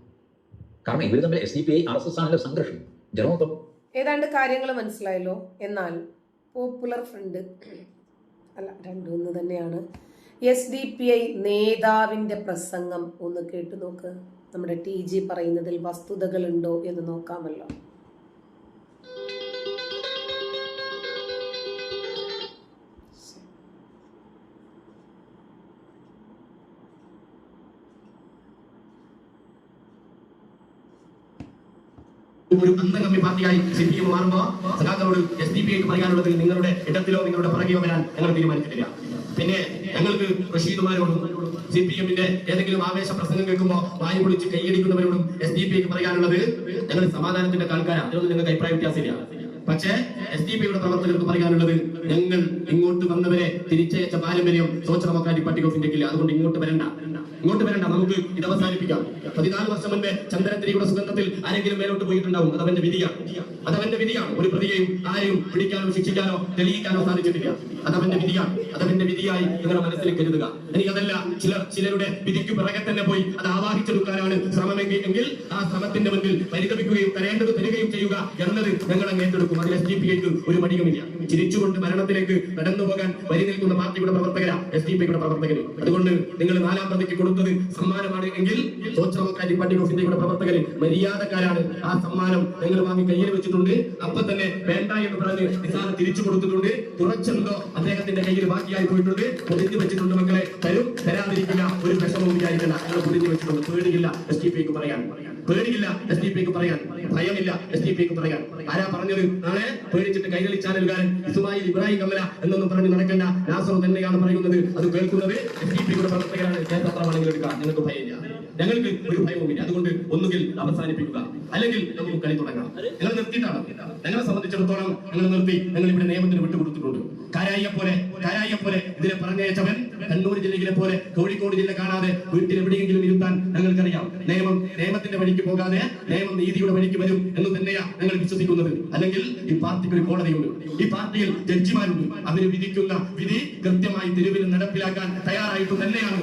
കാരണം ഇവർ തമ്മിൽ S D P I R S S ആണല്ലോ സംഘർഷം. ജനറൽ ഏതാണ്ട് കാര്യങ്ങൾ മനസ്സിലായല്ലോ. എന്നാൽ പോപ്പുലർ ഫ്രണ്ട് അല്ല രണ്ടും ഒന്ന് തന്നെയാണ്. എസ് ഡി പി ഐ നേതാവിന്റെ പ്രസംഗം ഒന്ന് കേട്ടു നോക്ക്. നമ്മുടെ ടി ജി പറയുന്നതിൽ വസ്തുതകളുണ്ടോ എന്ന് നോക്കാമല്ലോ. ഒരു അന്തകമ്മി പാർട്ടിയായി സി പി എം മാറുമ്പോൾ സഖാക്കളോട് എസ് ഡി പി ഐക്ക് പറയാനുള്ളത് നിങ്ങളുടെ ഇടത്തിലോ നിങ്ങളുടെ പുറകെയോ വരാൻ ഞങ്ങൾ തീരുമാനിച്ചിട്ടില്ല. പിന്നെ ഞങ്ങൾക്ക് റഷീദുമാരോടും സി പി എമ്മിന്റെ ഏതെങ്കിലും ആവേശ പ്രസംഗം കേൾക്കുമ്പോൾ വായു പൊളിച്ച് കൈയടിക്കുന്നവരോടും എസ് ഡി പി ഐക്ക് പറയാനുള്ളത് ഞങ്ങൾ സമാധാനത്തിന്റെ കാൽക്കാരാണ് അതിനൊന്നും ഞങ്ങൾക്ക് അഭിപ്രായ വ്യത്യാസമില്ല. പക്ഷേ എസ് ഡി പിയുടെ പ്രവർത്തകർക്ക് പറയാനുള്ളത് ഞങ്ങൾ ഇങ്ങോട്ട് വന്നവരെ തിരിച്ചയച്ച പാരമ്പര്യം സോഷ്യൽ ഡെമോക്രാറ്റിക് പാർട്ടി ഓഫ് ഇന്ത്യക്കില്ല അതുകൊണ്ട് ഇങ്ങോട്ട് വരണ്ട. ഇങ്ങോട്ട് വരണ്ട നമുക്ക് ഇത് പതിനാല് വർഷം മുമ്പേ ചന്ദ്രത്തിരിയുടെ സുഗന്ധത്തിൽ ആരെങ്കിലും മേലോട്ട് പോയിട്ടുണ്ടാവും. അതവന്റെ വിധിയാണ് അതവന്റെ വിധിയാണ് ഒരു പ്രതിയെയും ആരെയും പിടിക്കാനോ ശിക്ഷിക്കാനോ തെളിയിക്കാനോ സാധിച്ചിട്ടില്ല. അതവന്റെ വിധിയാണ്. അതവന്റെ വിധിയായി നിങ്ങളുടെ മനസ്സിൽ കരുതുക. എനിക്കതല്ല ചിലർ ചിലരുടെ വിധിക്ക് പിറകെ തന്നെ പോയി അത് ആവാഹിച്ചെടുക്കാനാണ് ശ്രമമെങ്കിൽ എങ്കിൽ ആ ശ്രമത്തിന്റെ മുന്നിൽ പരിതപിക്കുകയും തരേണ്ടത് തരികയും ചെയ്യുക എന്നത് ഞങ്ങൾ അങ്ങ് ഏറ്റെടുക്കും. അതിൽ എസ് ഡി പി ഐക്ക് ഒരു മടിയുമില്ല. ചിരിച്ചുകൊണ്ട് മരണത്തിലേക്ക് നടന്നു പോകാൻ വരി നിൽക്കുന്ന പാർട്ടിയുടെ പ്രവർത്തകരാ എസ് ഡി പി ഐയുടെ പ്രവർത്തകർ അതുകൊണ്ട് നിങ്ങൾ നാലാം പ്രതിക്ക് കൊടുത്തത് സമ്മാനമാണ്. എങ്കിൽ സോഷ്യൽ പാർട്ടി ഓഫ് ഇന്ത്യയുടെ പ്രവർത്തകർ മര്യാദക്കാരാണ്. ആ സമ്മാനം നിങ്ങൾ വാങ്ങി കയ്യിൽ വെച്ചിട്ടുണ്ട്. അപ്പൊ തന്നെ വേണ്ട എന്ന് പറഞ്ഞ് നിസാറ് തിരിച്ചു കൊടുത്തിട്ടുണ്ട്. കുറച്ചെന്തോ അദ്ദേഹത്തിന്റെ കയ്യിൽ ബാക്കിയായി പോയിട്ടുണ്ട്. പൊതിഞ്ഞു വെച്ചിട്ടുണ്ട് മക്കളെ. തരും. തരാതിരിക്കില്ല. ഒരു വിഷമവും വിചാരിക്കില്ല ഞങ്ങൾ പൊതിഞ്ഞു വെച്ചിട്ടുണ്ട്. പേടിയില്ല എസ് ഡി പിക്ക് പറയാൻ. പേടിയില്ല എസ് ഡി പിക്ക് പറയാൻ. ഭയമില്ല എസ് ഡി പിക്ക് പറയാൻ. ആരാ പറഞ്ഞത്? നാളെ പേടിച്ചിട്ട് കൈകളിച്ചാലുകാരൻ ഇസ്മായിൽ ഇബ്രാഹിം കമല എന്നൊന്നും പറഞ്ഞ് നടക്കേണ്ട. നാസർ തന്നെയാണ് പറയുന്നത്. അത് കേൾക്കുന്നത് എസ് ഡി പിയുടെ പ്രവർത്തകരാണ്. ക്ഷേത്രമാണെങ്കിൽ എടുക്കാം. നിങ്ങൾക്ക് ഭയമില്ല. ഞങ്ങൾക്ക് ഒരു ഭയവുമില്ല. അതുകൊണ്ട് ഒന്നുകിൽ അവസാനിപ്പിക്കുക. അല്ലെങ്കിൽ നമുക്ക് കളി തുടങ്ങാം ഞങ്ങൾ നിർത്തിയിട്ടാണ്. ഞങ്ങളെ സംബന്ധിച്ചിടത്തോളം ഞങ്ങൾ നിർത്തി. ഞങ്ങൾ ഇവിടെ നിയമത്തിന് വിട്ടുകൊടുത്തിട്ടുണ്ട്. കാരായിയെ പോലെ കാരായിയെ പോലെ ഇതിനെ പറഞ്ഞയച്ചവൻ കണ്ണൂർ ജില്ലയിലെ പോലെ കോഴിക്കോട് ജില്ല കാണാതെ വീട്ടിൽ എവിടെയെങ്കിലും ഇരുത്താൻ ഞങ്ങൾക്കറിയാം നിയമം നിയമത്തിന്റെ വഴിക്ക് പോകാതെ നിയമം നീതിയുടെ വഴിക്ക് വരും എന്ന് തന്നെയാ ഞങ്ങൾ വിശ്വസിക്കുന്നത്. അല്ലെങ്കിൽ ഈ പാർട്ടിക്ക് ഒരു കോടതിയുണ്ട്. ഈ പാർട്ടിയിൽ ജഡ്ജിമാരുണ്ട്. അവർ വിധിക്കുന്ന വിധി കൃത്യമായി തെരുവിൽ നടപ്പിലാക്കാൻ തയ്യാറായിട്ട് തന്നെയാണ്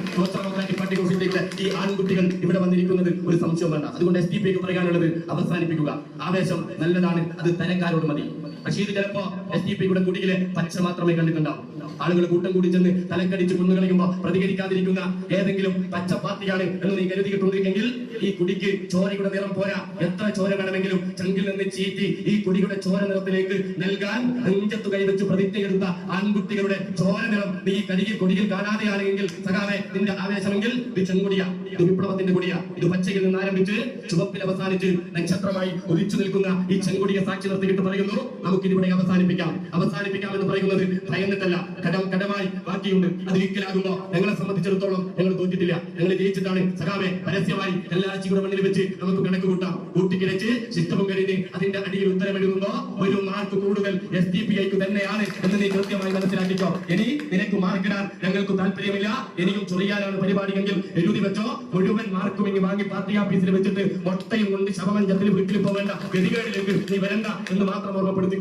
ഈ ആൺകുട്ടികൾ ഇവിടെ വന്നിരിക്കുന്നത്. ഒരു സംശയം വേണ്ട. അതുകൊണ്ട് എസ് ഡി പിക്ക് പറയാനുള്ളത് അവസാനിപ്പിക്കുക. ആവേശം നല്ലതാണ്. അത് തരക്കാരോട് മതി. റഷീദ് ചിലപ്പോ എസ് ഡി പിയുടെ കുടിയിലെ പച്ച മാത്രമേ കണ്ടിട്ടുണ്ടാവും. ആളുകൾ കൂട്ടം കൂടി ചെന്ന് തലക്കടിച്ച് കൊന്നുകളയുമ്പോ പ്രതികരിക്കാതിരിക്കുന്ന ഏതെങ്കിലും പച്ച പാർട്ടിയാണ് എന്ന് നീ കരുതിയിട്ടുണ്ടെങ്കിൽ ഈ കുടിക്ക് ചോരയുടെ നിറം പോരാ. എത്ര ചോര വേണമെങ്കിലും ചങ്കിൽ നിന്ന് ചീറ്റി ഈ കുടിയുടെ ചോര നിറത്തിലേക്ക് നൽകാൻ നെഞ്ചത്ത് കൈവച്ച് പ്രതിജ്ഞയെടുത്ത ആൺകുട്ടികളുടെ ചോര നിറം നീ കരികിൽ കൊടിയിൽ കാണാതെയാണെങ്കിൽ സഖാവെ നിന്റെ ആവേശമെങ്കിൽ ഇത് ചെങ്കുടിയ. ഇത് വിപ്ലവത്തിന്റെ കൊടിയ. ഇത് പച്ചയിൽ നിന്ന് ആരംഭിച്ച് ചുവപ്പിൽ അവസാനിച്ച് നക്ഷത്രമായി ഒലിച്ചു നിൽക്കുന്ന ഈ ചെങ്കുടിയെ സാക്ഷി നിർത്തിയിട്ട് പറയുന്നു നമുക്കിതിവിടെ അവസാനിപ്പിക്കാം. അവസാനിപ്പിക്കാം എന്ന് പറയുന്നത് ഭയന്നിട്ടല്ല. കടം കടമായി ബാക്കിയുണ്ട്. അത് ഒരിക്കലാകുമ്പോ ഞങ്ങളെ സംബന്ധിച്ചിടത്തോളം ഞങ്ങൾ തോറ്റിട്ടില്ല. ഞങ്ങൾ ജയിച്ചിട്ടാണ്. സഖാവെ പരസ്യമായി എല്ലാ ആഴ്ചയുടെ മണ്ണിൽ വെച്ച് നമുക്ക് കണക്ക് കൂട്ടാം. കൂട്ടിക്കിടച്ച് ശിഷ്ടവും കഴിഞ്ഞ് അതിന്റെ അടിയിൽ ഉത്തരമെഴുതുമ്പോ ഒരു മാർക്ക് കൂടുതൽ എസ് ഡി പി ഐക്ക് തന്നെയാണ് എന്ന് നീ കൃത്യമായി മനസ്സിലാക്കിക്കോ. ഇനി നിനക്ക് മാർക്കിടാൻ ഞങ്ങൾക്ക് താല്പര്യമില്ല. ഇനിയും ചൊറിയാനാണ് പരിപാടിയെങ്കിൽ എഴുതി വെച്ചോ. മുഴുവൻ മാർക്കും ഇനി വാങ്ങി പാർട്ടി ഓഫീസിൽ വെച്ചിട്ട് മൊട്ടയും കൊണ്ട് ശവമഞ്ചത്തിൽ വീട്ടിൽ പോകേണ്ട ഗതികേടിലേക്ക് നീ വരണ്ട എന്ന് മാത്രം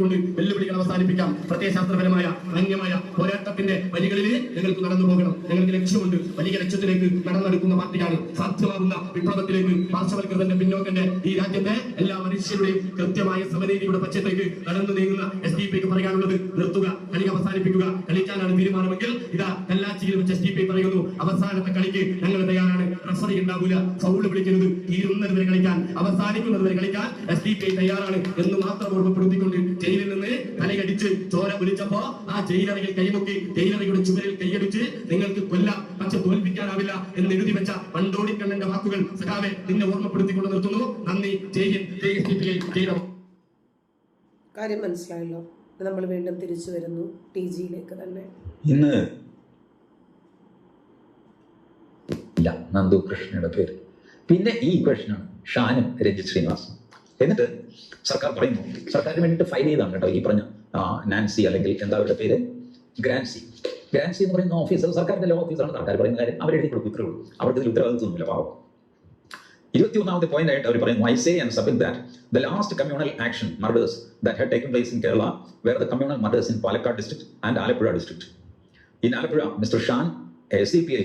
ഓർമ്മപ്പെടുത്തിക്കൊണ്ട് വെല്ലുവിളികൾ അവസാനിപ്പിക്കാം. പ്രത്യയശാസ്ത്രപരമായ അന്യമായ പോരാട്ടത്തിന്റെ വരികളിൽ നിങ്ങൾക്ക് നടന്നു പോകണം. നിങ്ങൾക്ക് ലക്ഷ്യമുണ്ട്. വലിയ ലക്ഷ്യത്തിലേക്ക് നടന്നെടുക്കുന്ന പാർട്ടിയാണ് സാധ്യമാകുന്ന വിപ്ലവത്തിലേക്ക് പാർശ്വവൽക്കൃതന്റെ പിന്നോക്കന്റെ ഈ രാജ്യത്തെ എല്ലാ മനുഷ്യരുടെയും കൃത്യമായ സമനീതിയുടെ പച്ചത്തേക്ക് നടന്നു നീങ്ങുന്ന എസ് ഡി പിക്ക് പറയാനുള്ളത് നിർത്തുക കളി അവസാനിപ്പിക്കുക കളിക്കാനാണ് തീരുമാനമെങ്കിൽ ഇതാ കല്ലാച്ചിയിൽ വെച്ച് എസ് ഡി പി പറയുന്നു അവസാനത്തെ കളിക്ക് ഞങ്ങൾ തയ്യാറാണ്. റഫറി ഉണ്ടാകൂല ഫൗൾ വിളിക്കരുത്. തീരുന്നത് വരെ കളിക്കാൻ അവസാനിക്കുന്നത് വരെ കളിക്കാൻ എസ് ഡി പി തയ്യാറാണ് എന്ന് മാത്രം ഓർമ്മപ്പെടുത്തിക്കൊണ്ട് ജയിലിൽ നിന്ന് തലയടിച്ച് ചോര വിളിച്ചപ്പോ ആ ജയിലറയിൽ കൈമുക്കി ജയിലറയുടെ ചുമരിൽ കൈയടിച്ച് നിങ്ങൾക്ക് കൊല്ലാം പക്ഷെ തോൽപ്പിക്കാനാവില്ല എന്ന് എഴുതി വെച്ച പണ്ടോടിക്കണ്ണന്റെ വാക്കുകൾ സഖാവെ നിന്നെ ഓർമ്മപ്പെടുത്തിക്കൊണ്ട് നിർത്തുന്നു. നന്ദി. Jai Hind. Jai S D P I Jai Ram. കാര്യം മനസ്സിലായല്ലോ. നമ്മൾ വീണ്ടും തിരിച്ചു വരുന്നു ടി ജിയിലേക്ക് തന്നെ. ഇന്ന് ഇല്ല നന്ദു കൃഷ്ണയുടെ പേര്. പിന്നെ ഈ ഇക്വേഷനാണ് ഷാനും രഞ്ജിത് ശ്രീനിവാസും. എന്നിട്ട് സർക്കാർ പറയുന്നു. സർക്കാരിന് വേണ്ടിയിട്ട് ഫയൽ ചെയ്താണ് കേട്ടോ ഈ പറഞ്ഞ നാൻസി അല്ലെങ്കിൽ എന്താ അവരുടെ പേര്? ഗ്രാൻസി. ഗ്രാൻസി എന്ന് പറയുന്ന ഓഫീസർ സർക്കാരിന്റെ ലോ ഓഫീസറാണ് സർക്കാർ പറയുന്ന കാര്യം അവരെഴുതി കൊടുക്കും. ഇത്രേ ഉള്ളൂ. അവർക്ക് ഇതിൽ ഉത്തരവാദിത്വമൊന്നുമില്ല പാവം. ഇരുപത്തിയൊന്നാമത്തെ പോയിന്റ് ആയിട്ട് അവർ പറയുന്നു I say and submit that the last communal action murders that had taken place in Kerala where the communal murders in Palakkad district and Alappuzha district In Alapura, Mr. Shan, a CPI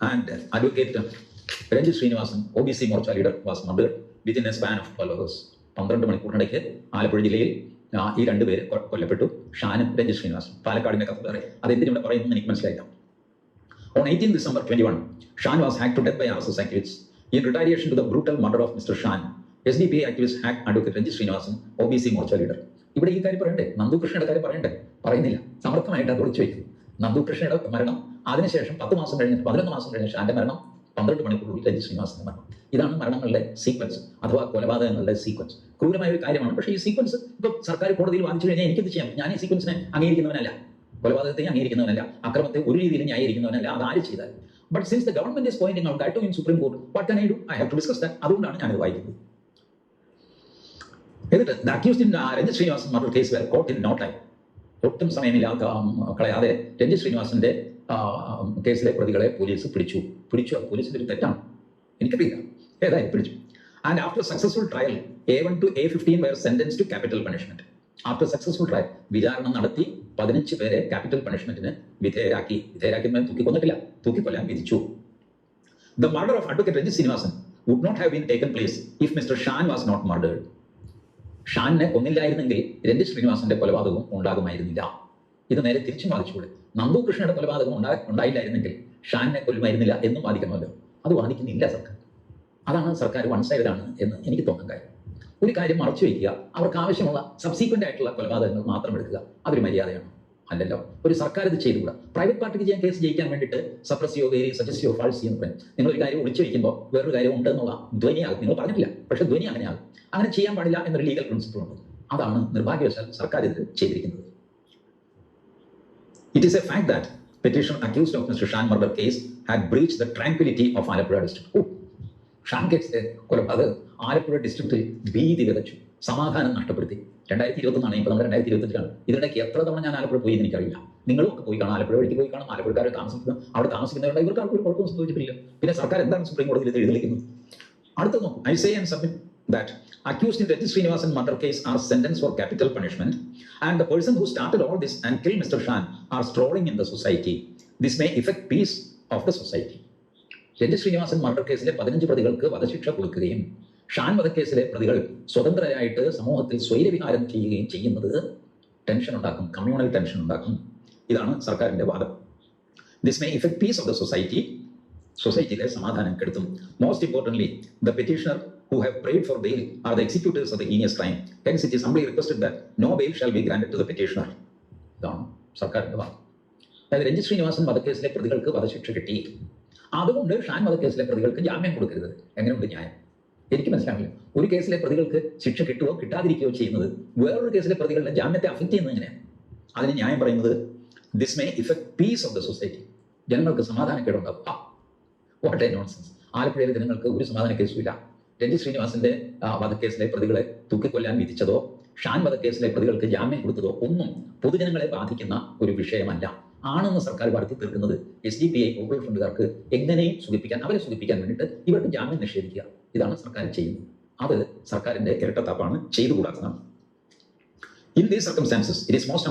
and advocate advocate Ranjit Srinivasan, OBC Morcha leader, was murdered within a span of 12 hours. പന്ത്രണ്ട് മണിക്കൂറിനിടയ്ക്ക് ആലപ്പുഴ ജില്ലയിൽ ഈ രണ്ടുപേര് പേര് കൊല്ലപ്പെട്ടു. ഷാനും രഞ്ജിത് ശ്രീനിവാസും പാലക്കാടിന്റെ കത്ത് അത് അതെന്തിനും ഇവിടെ പറയുന്നത് എനിക്ക് മനസ്സിലായില്ല. On eighteen December twenty one On 18 December 21, Shan S hacked to in by to the brutal murder of mister Shan S D P activist SDP advocate Ranji Srinivasan O B C Morcha leader ഇവിടെ ഈ കാര്യം പറയണ്ടേ? നന്ദു കൃഷ്ണയുടെ കാര്യം പറയണ്ടേ? പറയുന്നില്ല. സമർത്ഥമായിട്ട് അത് ഒളിച്ചു വയ്ക്കുന്നു നന്ദു കൃഷ്ണയുടെ മരണം അതിനുശേഷം പത്ത് മാസം കഴിഞ്ഞിട്ട് പതിനൊന്ന് മാസം കഴിഞ്ഞ് ഷാന്റെ മരണം പന്ത്രണ്ട് മണിക്കൂറിൽ രജി ശ്രീനിവാസന്റെ മരണം. ഇതാണ് മരണങ്ങളുടെ സീക്വൻസ് അഥവാ കൊലപാതകങ്ങളുടെ സീക്വൻസ് ക്രൂരമായ ഒരു കാര്യമാണ്. പക്ഷേ ഈ സീക്വൻസ് ഇപ്പൊ സർക്കാർ കോടതിയിൽ വാദിച്ചു കഴിഞ്ഞാൽ എനിക്കത് ചെയ്യാം? ഞാൻ ഈ സീക്വൻസിനെ അംഗീകരിക്കുന്നവനല്ല. കൊലപാതകത്തെ അംഗീകരിക്കുന്നവനല്ല. അക്രമത്തെ ഒരു രീതിയിൽ ന്യായീകരിക്കുന്നവനല്ല. അത് ആര് ചെയ്താൽ but since the government is pointing out to in supreme court what can I do I have to discuss that അതുകൊണ്ടാണ് ഞാൻ വായിക്കുന്നത്. എന്നിട്ട് the accused Ranjith Srinivasan case where court in not time ഒട്ടും സമയമില്ലാത്ത കളയാതെ രഞ്ജിത് ശ്രീനിവാസന്റെ കേസിലെ പ്രതികളെ പോലീസ് പിടിച്ചു. പിടിച്ചു. അത് പോലീസിന്റെ ഒരു തെറ്റാണ്. എനിക്കറിയില്ല. ഏതായാലും പിടിച്ചു. And after successful trial A one to A fifteen were sentence to capital punishment after successful trial വിചാരണ നടത്തി പതിനഞ്ച് പേരെ ക്യാപിറ്റൽ പണിഷ്മെന്റിന് വിധേയരാക്കി. വിധേയരാക്കി തൂക്കിക്കൊന്നിട്ടില്ല. തൂക്കിക്കൊല്ലാൻ വിധിച്ചു. The murder of advocate Ranjith Srinivasan would not have been taken place if mister Shan was not murdered ഷാനിനെ കൊന്നില്ലായിരുന്നെങ്കിൽ രഞ്ജിത് ശ്രീനിവാസന്റെ കൊലപാതകവും ഉണ്ടാകുമായിരുന്നില്ല. ഇത് നേരെ തിരിച്ചു വാദിച്ചുകൂടെ നന്ദു കൃഷ്ണയുടെ കൊലപാതകം ഉണ്ടാ ഉണ്ടായില്ലായിരുന്നെങ്കിൽ ഷാനിനെ കൊല്ലുമായിരുന്നില്ല എന്നും വാദിക്കണമല്ലോ. അത് വാദിക്കുന്നില്ല സർക്കാർ. അതാണ് സർക്കാർ വൺ സൈഡാണ് എന്ന് എനിക്ക് തോന്നുന്ന കാര്യം. ഒരു കാര്യം മറച്ചു വയ്ക്കുക അവർക്ക് ആവശ്യമുള്ള സബ്സീക്വന്റ് ആയിട്ടുള്ള കൊലപാതകങ്ങൾ മാത്രം എടുക്കുക. അതൊരു മര്യാദയാണ്. അല്ലല്ലോ. ഒരു സർക്കാർ ഇത് ചെയ്തുകൂടാ. പ്രൈവറ്റ് പാർട്ടിക്ക് ചെയ്യാൻ കേസ് ജയിക്കാൻ വേണ്ടിയിട്ട് സപ്രസിയോ വേരി സജസ്റ്റിയോ ഫാൾസിയോ എന്ന് പറയും. നിങ്ങൾ ഒരു കാര്യം ഒളിച്ചു വയ്ക്കുമ്പോൾ വേറൊരു കാര്യം ഉണ്ടെന്നുള്ള ധ്വനിയാകും. നിങ്ങൾ പറഞ്ഞിട്ടില്ല. പക്ഷെ ധ്വനി അങ്ങനെയാകും. അങ്ങനെ ചെയ്യാൻ പാടില്ല എന്നൊരു ലീഗൽ പ്രിൻസിപ്പിൾ ഉണ്ട്. അതാണ് നിർഭാഗ്യവശാൽ സർക്കാർ ഇത് ചെയ്തിരിക്കുന്നത്. It is a fact that petition accused of Mr. Shan murder case had breached the tranquility of Alapura district. Oh, Shan case അത് ആലപ്പുഴ ഡിസ്ട്രിക്റ്റിൽ ഭീതി വിതച്ചു. സമാധാനം നഷ്ടപ്പെടുത്തി. രണ്ടായിരത്തി ഇരുപത്തൊന്നാണ് ഇപ്പോൾ നമ്മൾ രണ്ടായിരത്തി ഇരുപത്തിയഞ്ചാണ് ഇതിനിടയ്ക്ക് എത്ര തവണ ഞാൻ ആലപ്പുഴ പോയി എനിക്കറിയില്ല. നിങ്ങളും ഒക്കെ പോയി കാണാം. ആലപ്പുഴ വഴിക്ക് പോയി കാണാം. ആലപ്പുഴക്കാരെ താമസിക്കുന്നു അവിടെ താമസിക്കുന്നവരുടെ ഇവർക്ക് ആർക്കും ഒരു കുഴപ്പവും സംഭവിച്ചിട്ടില്ല. പിന്നെ സർക്കാർ എന്താണ് സുപ്രീം കോടതിയിൽ ഇത് എഴുതിയിരിക്കുന്നത്? അടുത്ത നോക്കും. I say and submit that accused in Rajat Srinivasan murder case are sentenced for capital punishment and the person who started all this and killed Mr. Shan are strolling in the society. This may affect peace of the society. Ranjith Sreenivasan murder കേസിലെ പതിനഞ്ച് പ്രതികൾക്ക് വധശിക്ഷ കൊടുക്കുകയും ഷാൻ വധക്കേസിലെ പ്രതികൾ സ്വതന്ത്രരായിട്ട് സമൂഹത്തിൽ സ്വൈരവിഹാരം ചെയ്യുകയും ചെയ്യുന്നത് ടെൻഷൻ ഉണ്ടാക്കും കമ്മ്യൂണൽ ടെൻഷൻ ഉണ്ടാക്കും ഇതാണ് സർക്കാരിന്റെ വാദം this may affect peace of the society സൊസൈറ്റിയിലെ സമാധാനം കെടുത്തും most importantly the petitioner who have prayed for bail are the executors of the heinous crime. Hence, it is humbly requested that no bail shall be granted to the petitioner. ഇതാണ് സർക്കാരിന്റെ വാദം. അതായത് രഞ്ജിത് ശ്രീനിവാസൻ വധക്കേസിലെ പ്രതികൾക്ക് വധശിക്ഷ കിട്ടി. അതുകൊണ്ട് ഷാൻ വധക്കേസിലെ പ്രതികൾക്ക് ജാമ്യം കൊടുക്കരുത്. എങ്ങനെയുണ്ട് ന്യായം? എനിക്ക് മനസ്സിലാവില്ല ഒരു കേസിലെ പ്രതികൾക്ക് ശിക്ഷ കിട്ടുകയോ കിട്ടാതിരിക്കുകയോ ചെയ്യുന്നത് വേറൊരു കേസിലെ പ്രതികളുടെ ജാമ്യത്തെ അഫക്റ്റ് ചെയ്യുന്നത് എങ്ങനെയാണ്? അതിന് ന്യായം പറയുന്നത് this may affect peace of the society ജനങ്ങൾക്ക് സമാധാനക്കേടുണ്ടാവും. വാട്ട് എ നോൺസെൻസ് ആലപ്പുഴയിലെ ജനങ്ങൾക്ക് ഒരു സമാധാന കേസും ഇല്ല. രഞ്ജിത് ശ്രീനിവാസന്റെ വധക്കേസിലെ പ്രതികളെ തൂക്കിക്കൊല്ലാൻ വിധിച്ചതോ ഷാൻ വധക്കേസിലെ പ്രതികൾക്ക് ജാമ്യം കൊടുത്തതോ ഒന്നും പൊതുജനങ്ങളെ ബാധിക്കുന്ന ഒരു വിഷയമല്ല. ആണെന്ന് സർക്കാർ വളർത്തി തീർക്കുന്നത് S D P I Popular ഫണ്ടുകാർക്ക് എങ്ങനെയും സുഖിപ്പിക്കാൻ അവരെ സുഖിപ്പിക്കാൻ വേണ്ടിയിട്ട് ഇവർക്ക് ജാമ്യം നിഷേധിക്കുക. ഇതാണ് സർക്കാർ ചെയ്യുന്നത്. അത് സർക്കാരിന്റെ ഇരട്ടത്താപ്പാണ് ചെയ്തുകൂടാത്തതാണ്. In these circumstances it is most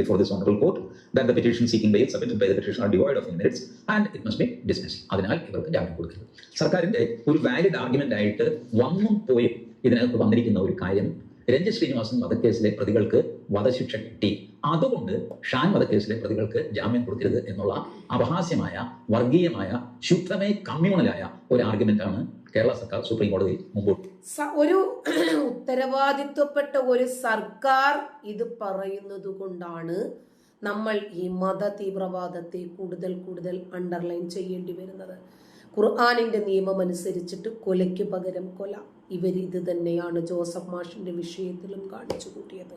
before this honourable court that the petition seeking bail submitted by the petitioner are devoid of any merits and it must be dismissed. അതിനാൽ ഇവർക്ക് ജാമ്യം കൊടുക്കരുത് സർക്കാരിന്റെ ഒരു വാലിഡ് ആർഗ്യുമെന്റ് ആയിട്ട് വന്നും പോയും ഇതിനകത്ത് വന്നിരിക്കുന്ന ഒരു കാര്യം രഞ്ജിത് ശ്രീനിവാസൻ വധക്കേസിലെ പ്രതികൾക്ക് വധശിക്ഷ കിട്ടി. അതുകൊണ്ട് ഷാൻ വധക്കേസിലെ പ്രതികൾക്ക് ജാമ്യം കൊടുക്കരുത് എന്നുള്ള അപഹാസ്യമായ വർഗീയമായ ശുദ്ധമേ കമ്മ്യൂണലായ ഒരു ആർഗ്യുമെന്റ് ആണ് കേരള സർക്കാർ സുപ്രീം കോടതി മുമ്പോട്ട്. ഒരു ഉത്തരവാദിത്വപ്പെട്ട ഒരു സർക്കാർ ഇത് പറയുന്നത് കൊണ്ടാണ് നമ്മൾ ഈ മത തീവ്രവാദത്തെ കൂടുതൽ കൂടുതൽ അണ്ടർലൈൻ ചെയ്യേണ്ടി വരുന്നത്. ഖുർആാനിന്റെ നിയമം അനുസരിച്ചിട്ട് കൊലയ്ക്ക് പകരം കൊല. ഇവർ ഇത് തന്നെയാണ് ജോസഫ് മാഷിന്റെ വിഷയത്തിലും കാണിച്ചു കൂട്ടിയത്.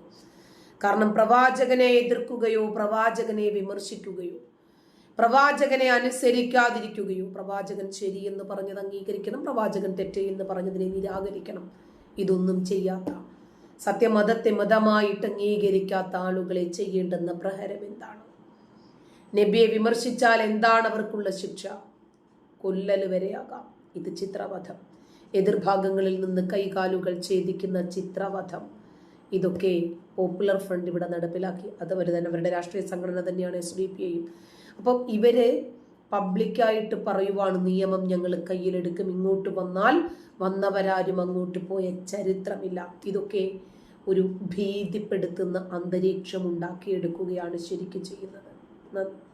കാരണം പ്രവാചകനെ എതിർക്കുകയോ പ്രവാചകനെ വിമർശിക്കുകയോ പ്രവാചകനെ അനുസരിക്കാതിരിക്കുകയോ പ്രവാചകൻ ശരിയെന്ന് പറഞ്ഞത് അംഗീകരിക്കണം പ്രവാചകൻ തെറ്റ് എന്ന് പറഞ്ഞതിനെ നിരാകരിക്കണം. ഇതൊന്നും ചെയ്യാത്ത സത്യമതത്തെ മതമായിട്ട് അംഗീകരിക്കാത്ത ആളുകളെ ചെയ്യേണ്ടുന്ന പ്രഹരം എന്താണ്? നബിയെ വിമർശിച്ചാൽ എന്താണ് അവർക്കുള്ള ശിക്ഷ? കൊല്ലല് വരെയാകാം ഇത് ചിത്രവധം. എതിർഭാഗങ്ങളിൽ നിന്ന് കൈകാലുകൾ ഛേദിക്കുന്ന ചിത്രവധം. ഇതൊക്കെ പോപ്പുലർ ഫ്രണ്ട് ഇവിടെ നടപ്പിലാക്കി. അതുവരെ തന്നെ അവരുടെ രാഷ്ട്രീയ സംഘടന തന്നെയാണ് എസ് ഡി പി ഐയും അപ്പം ഇവർ പബ്ലിക്കായിട്ട് പറയുവാണ് നിയമം ഞങ്ങൾ കയ്യിലെടുക്കും. ഇങ്ങോട്ട് വന്നാൽ വന്നവരാരും അങ്ങോട്ട് പോയ ചരിത്രമില്ല. ഇതൊക്കെ ഒരു ഭീതിപ്പെടുത്തുന്ന അന്തരീക്ഷം ഉണ്ടാക്കിയെടുക്കുകയാണ് ശരിക്കും ചെയ്യുന്നത്. നന്ദി.